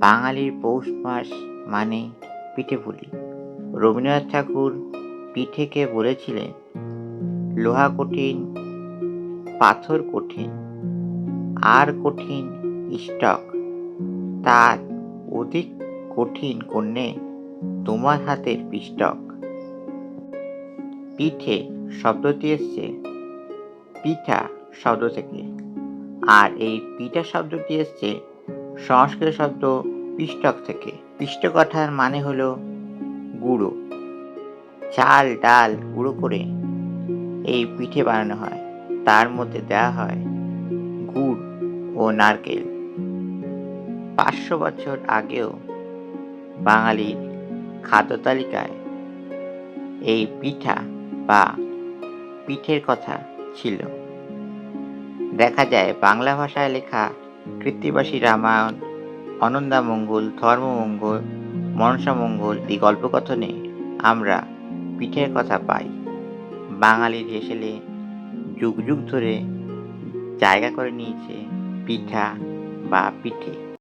বাঙালির পৌষ মাস মানে পিঠে পুলি। রবীন্দ্রনাথ ঠাকুর পিঠেকে বলেছিলেন, লোহা কঠিন, পাথর কঠিন, আর কঠিন স্টক। তার অধিক কঠিন কন্যে তোমার হাতের পিষ্টক। পিঠে শব্দটি এসছে, পিঠা শব্দ থেকে। আর এই পিঠা শব্দটি এসছে সংস্কৃত শব্দ পিষ্টক থেকে। পিষ্টকথার মানে হলো গুঁড়ো। চাল, ডাল গুঁড়ো করে এই পিঠে বানানো হয়। তার মধ্যে দেওয়া হয় গুড় ও নারকেল। পাঁচশো বছর আগেও বাঙালির খাদ্য তালিকায় এই পিঠা বা পিঠের কথা ছিল। দেখা যায় বাংলা ভাষায় লেখা কৃত্তিবাসী রামায়ণ অনন্দামঙ্গল ধর্মমঙ্গল মনসামঙ্গল এই গল্পকথনে আমরা পিঠের কথা পাই। বাঙালির হেসেলে যুগ যুগ ধরে জায়গা করে নিয়েছে পিঠা বা পিঠে।